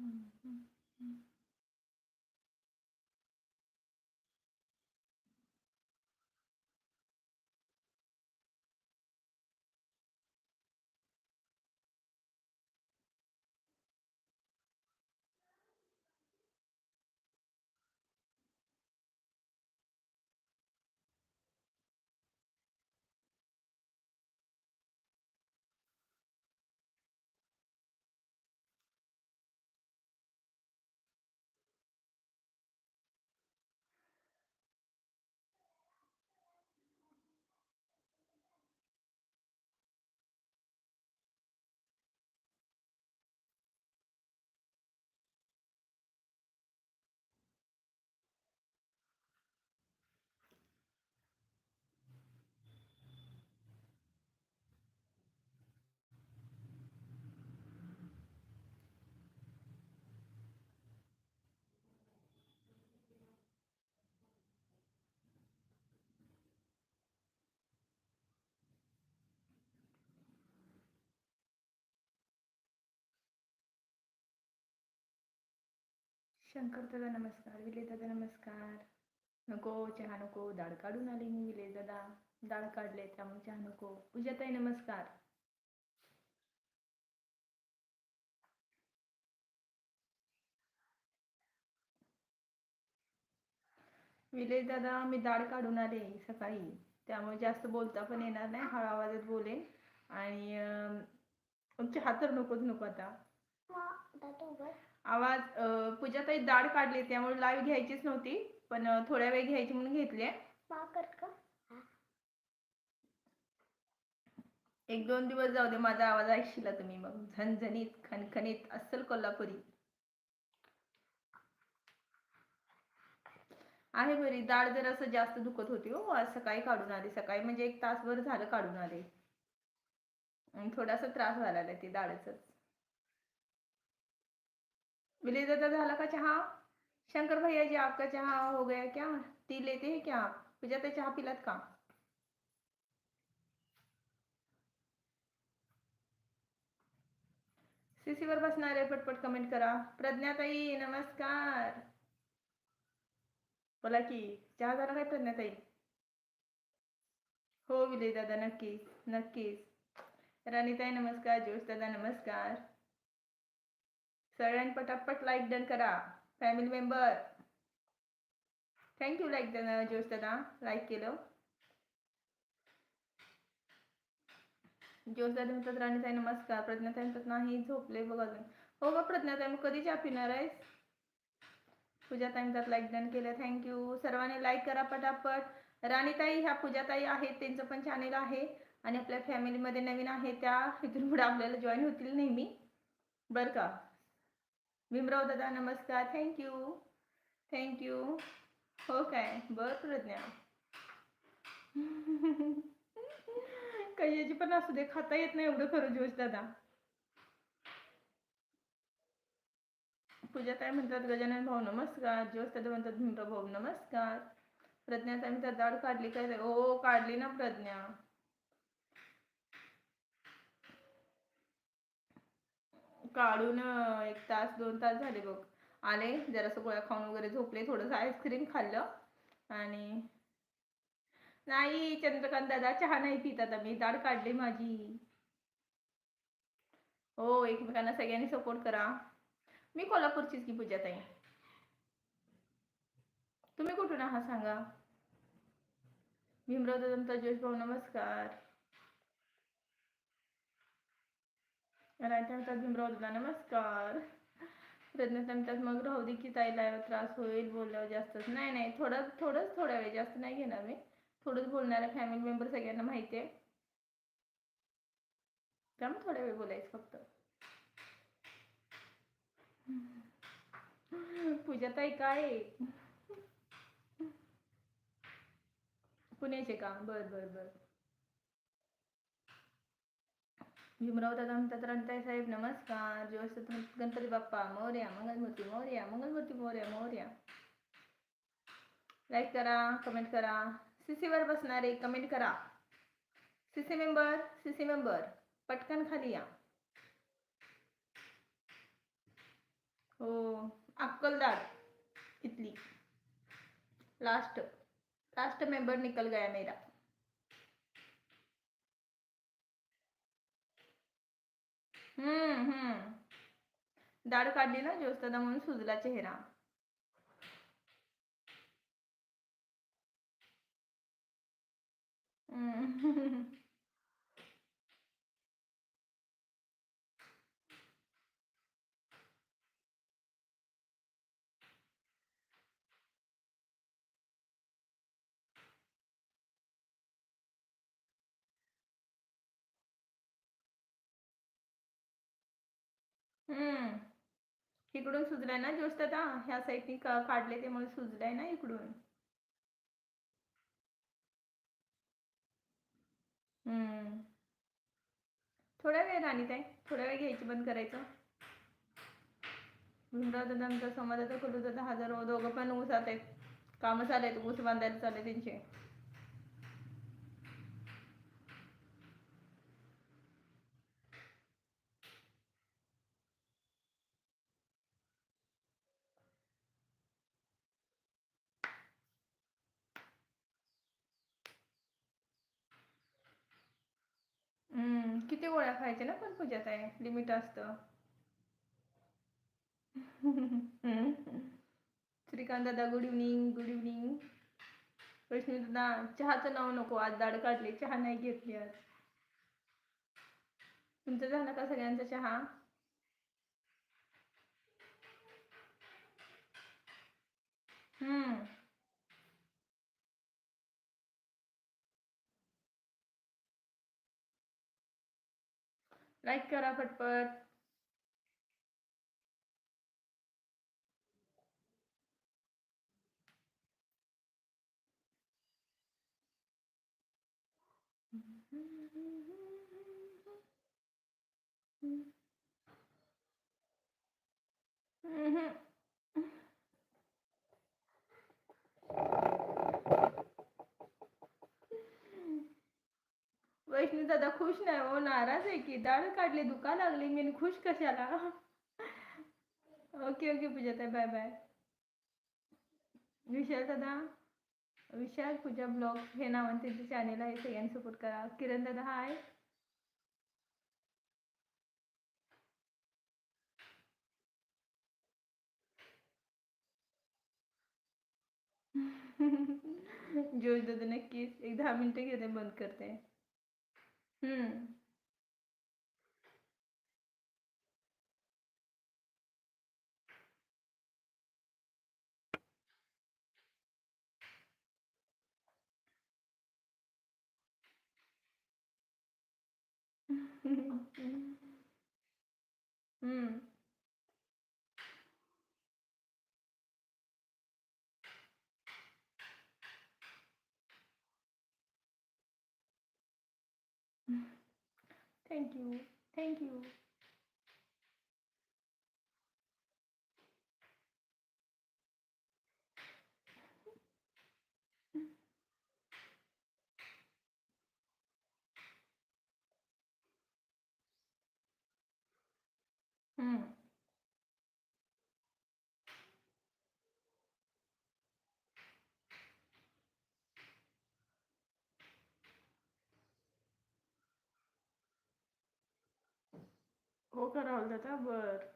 嗯嗯嗯。शंकर दादा नमस्कार विले दादा नमस्कार. नको चहा नको दाढ काढून आले मी विले दादा डाळ काढले त्यामुळे चहा नको. पूजाताई नमस्कार. विलेज दादा मी दाढ काढून आले सकाळी. त्यामुळे जास्त बोलता पण येणार नाही हळू आवाजात बोलेन आणि चहा तर नकोच नको आता. आवाज पूजाताई दाढ काढली त्यामुळे लाईव्ह घ्यायचीच नव्हती पण थोड्या वेळ घ्यायची म्हणून घेतली एक दोन दिवस जाऊ दे माझा आवाज ऐकशीला तुम्ही मग. झणझणीत खणखणीत अस्सल कोल्हापुरी. आहे बरी दाढ जर असं जास्त दुखत होती हो आज सकाळी काढून आले सकाळी म्हणजे एक तासभर झालं काढून आले. थोडासा त्रास लागला ते दाढच. विले दादा झाला का चहा? शंकर भैया जी, आपका चहा हो गया क्या? टी लेते हैं क्या आप? पूजा ते चहा पिलात का? सीसीवर बसणारे पटपट कमेंट करा। प्रज्ञाताई नमस्कार। बोला की, चहा झाला काय प्रज्ञाताई हो विजय दादा नक्कीच नक्कीच. राणीताई, नमस्कार, जोश दादा, नमस्कार. सगळ्यांनी पटापट लाईक डन करा. Family member thank you like जोश दादा. लाईक केलं. जोश दादा म्हणतात राणीताई नमस्कार. प्रज्ञाताई म्हणतात नाही झोपले बघ अजून. हो ग प्रज्ञाताई मग कधी चहा पिणार आहेस? पूजाताई म्हणतात लाईक डन केलं. थँक्यू सर्वांनी लाईक करा पटापट. राणीताई ह्या पूजाताई आहेत. त्यांचं पण चॅनेल आहे. आणि आपल्या फॅमिलीमध्ये नवीन आहे त्या. इथून पुढे आपल्याला जॉईन होतील नेहमी. बरं का? भीमराव दादा, नमस्कार थँक्यू थँक्यू हो काय? बर, प्रज्ञा. कशाची पण असू दे, खाता येत नाही एवढं खरं जोश दादा. पूजा पूजाताई म्हणतात, गजानन भाऊ, नमस्कार. जोश दादा म्हणतात, भीमराव भाऊ, नमस्कार. प्रज्ञा प्रज्ञाताई म्हणतात, दाढ काढली काय? ओ, काढली ना प्रज्ञा. काढून एक तास दोन तास झाले बघ. आले जरासं गोळ्या खाऊन वगैरे झोपले थोडंसं आईस्क्रीम खाल्लं आणि नाही चंद्रकांत दादा चहा नाही पित आता मी दाढ काढली माझी. हो एकमेकांना सगळ्यांनी सपोर्ट करा. मी कोल्हापूरचीच की पूजा ताई तुम्ही कुठून आहात सांगा? भीमराव दादांचा जोश भाऊ नमस्कार. रायता म्हणतात भीमराव नमस्कार. प्रज्ञा म्हणतात मग राहू दे की ताईला त्रास होईल बोलल्यावर जास्तच. नाही नाही थोडं थोडंच थोड्या वेळ जास्त नाही घेणार मी. थोडंच बोलणार आहे फॅमिली मेंबर सगळ्यांना माहिती आहे. त्यामुळे थोड्या वेळ बोलायचं फक्त. पूजाताई काय आहे? पुण्याचे का? बर बर बर. भीमराव दादा म्हणतात रणताई साहेब, नमस्कार. जोश गणपती बाप्पा, मोर्या, मंगलमूर्ती मोर्या मंगलमूर्ती, मोर्या मोर्या. लाईक करा कमेंट करा. सीसीवर बसणारे कमेंट करा. सीसी मेंबर सीसी मेंबर पटकन खाली या. हो, अक्कलदार, इथली. लास्ट लास्ट मेंबर निकल गया मेरा. हम्म हम्म दाढ काढली ना ज्योत्सदा म्हणून सुजला चेहरा हम्म. हम्म. इकडून सुजलाय ना ज्योत्सदा ह्या साईडनी काढले ते सुजलाय ना इकडून. हम्म. थोड्या वेळ राणी ताई थोड्या वेळ घ्यायची बंद करायचं. भीमराव दादा आमचा समाजाचा दादा हजार दोघं पण ऊस आहेत कामं चालू आहेत ऊस बांधायला चालले त्यांचे हम्म किती गोळ्या खायचे ना पण पूजा आहे लिमिट असतं. श्रीकांत दादा good evening good evening Vaishnavi दादा चहाचं नाव नको आज दाढ काढली चहा नाही घेतली आज. तुमचं झालं का सगळ्यांचा चहा? हम्म. लाईक करा पटपट हम्म. वैष्णवी दादा खुश नाही. हो नाराज आहे की? दाढ काढली दुखा लागली. मी खुश कशाला? ओके ओके पूजा ताई बाय बाय विशाल दादा? विशाल पूजा ब्लॉग हे नावाने त्यांचे चॅनेल आहे. सगळ्यांनी सपोर्ट करा. किरण दादा हाय जोश दादा नक्कीच. एक दहा मिनिटं घेते बंद करते. हम्म हम्म थँक्यू थँक्यू हम्म हो का राहुल दादा? बर.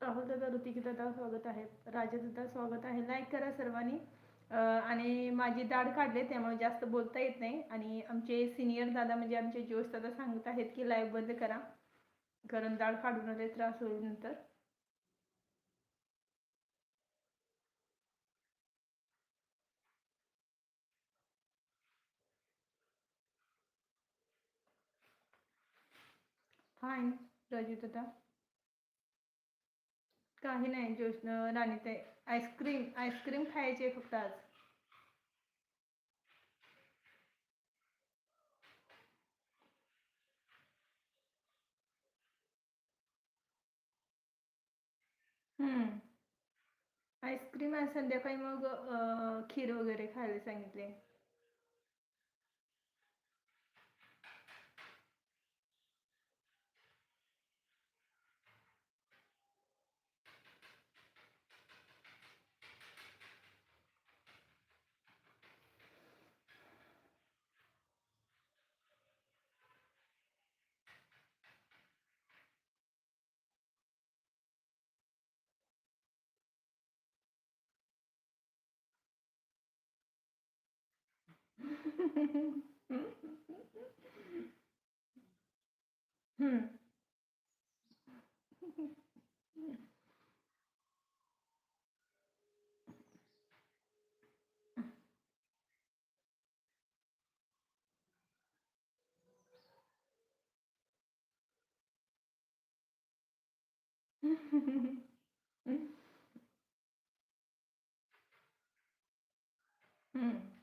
राहुल दादा ऋतिक दादा स्वागत आहे. राजा दादा स्वागत आहे. लाईक करा सर्वांनी. आणि माझी दाढ काढले त्यामुळे जास्त बोलता येत नाही. आणि आमचे सिनियर दादा म्हणजे आमचे जोश दादा सांगत आहेत की लाईव्ह बंद करा. गरम डाळ काढून आले त्रास होईल नंतर. फाईन राजू दादा काही नाही जोश राणी ते आईस्क्रीम आईस्क्रीम खायची आहे फक्त आज. हम्म. आईस्क्रीम आज संध्याकाळी मग खीर वगैरे खायला सांगितले. हम्म हम्म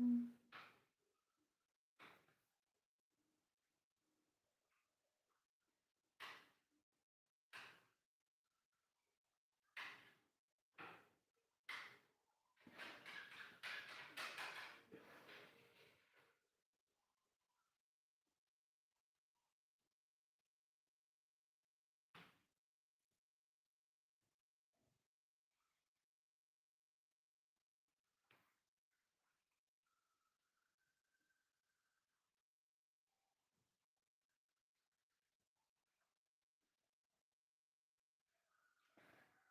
हम्म.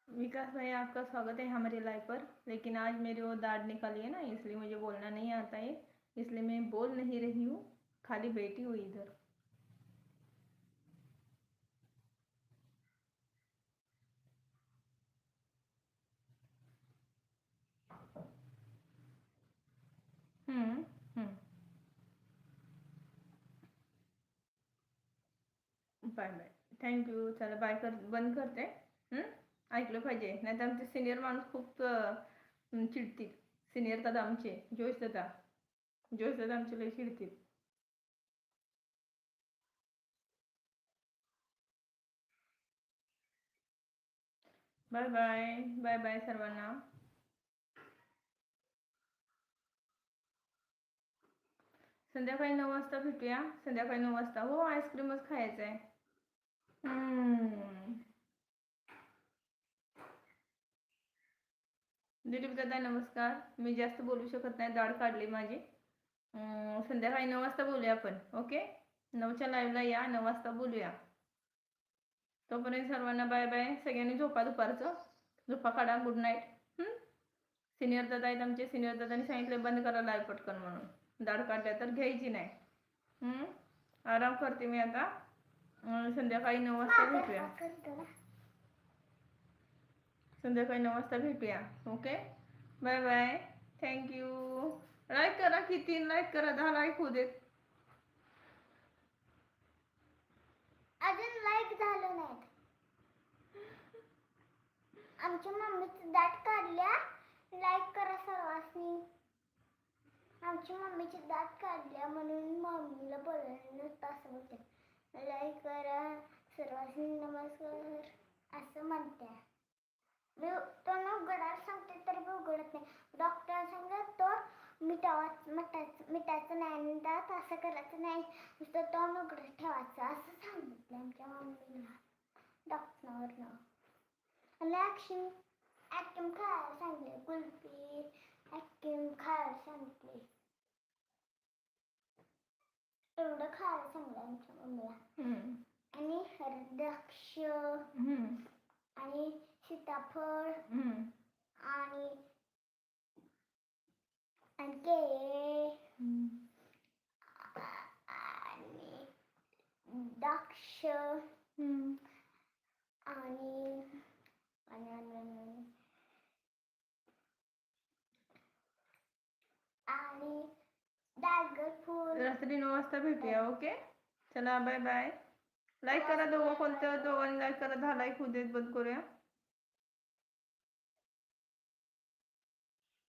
विकास भाई, आपका स्वागत है हमारे लाइव पर। लेकिन आज मेरी वो दाढ़ निकाली है ना, इसलिए मुझे बोलना नहीं आता है। इसलिए मैं बोल नहीं रही हूँ, खाली बैठी हुई इधर। बाय बाय यू चलो बाय कर, बंद करते हम्म? ऐकलं पाहिजे. नाही तर आमचे सिनियर माणूस खूप चिडतील. सिनियर दादा आमचे जोश दादा. जोश दादा आमचे लय चिडतील. बाय बाय बाय बाय सर्वांना. संध्याकाळी नऊ वाजता भेटूया. संध्याकाळी नऊ वाजता. हो आईस्क्रीमच खायचं आहे हम्म. दिलीप दादा नमस्कार. मी जास्त बोलू शकत नाही दाढ काढली माझी. संध्याकाळी नऊ वाजता बोलूया आपण ओके? नऊच्या लाईव्हला या नऊ वाजता बोलूया. तोपर्यंत सर्वांना बाय बाय सगळ्यांनी झोपा दुपारचं. झोपा काढा गुड नाईट सिनियर दादा आहेत आमचे. सिनियर दादांनी सांगितलं बंद करा लाईव्ह पटकन म्हणून. दाढ काढल्या तर घ्यायची नाही. हम्म? आराम करते मी आता. संध्याकाळी नऊ वाजता भेटूया संध्याकाळी नऊ वाजता भेटूया. Okay bye bye thank you like करा किती? लाईक करा. दहा लाईक होऊ देत. अजून लाईक झालं नाहीत आमच्या मम्मीची दाट काढल्या. लाईक करा सर्वांनी. आमची मम्मीची दात काढल्या म्हणून मम्मीला बोलायला तसं असं लाईक करा सर्वांनी. नमस्कार. असं म्हणते मी तो न उघडायला सांगते तरी बी उघडत नाही डॉक्टर सांगत तो मिठावा मिठाचं मिठाचं नाही आणि दात असं करायचं नाही. नुसतं तोंड उघडं ठेवायचं असं सांगितलं आमच्या मम्मीला डॉक्टरवरनं आणि ॲक्शन ॲक्टिम खायला सांगितले कुल्फी ॲक्टिम खायला सांगितले. एवढं खायला सांगितलं आमच्या मम्मीला. आणि तर द्राक्ष हम्म, आणि सीताफळ. आणि आणि. आणि हम्म. आणि आणि रात्री नऊ वाजता भेटूया ओके? चला बाय बाय लाईक करा दोघं कोणत्या दोघांनी लाईक करा दहा लाईक होऊ देत बंद करूया.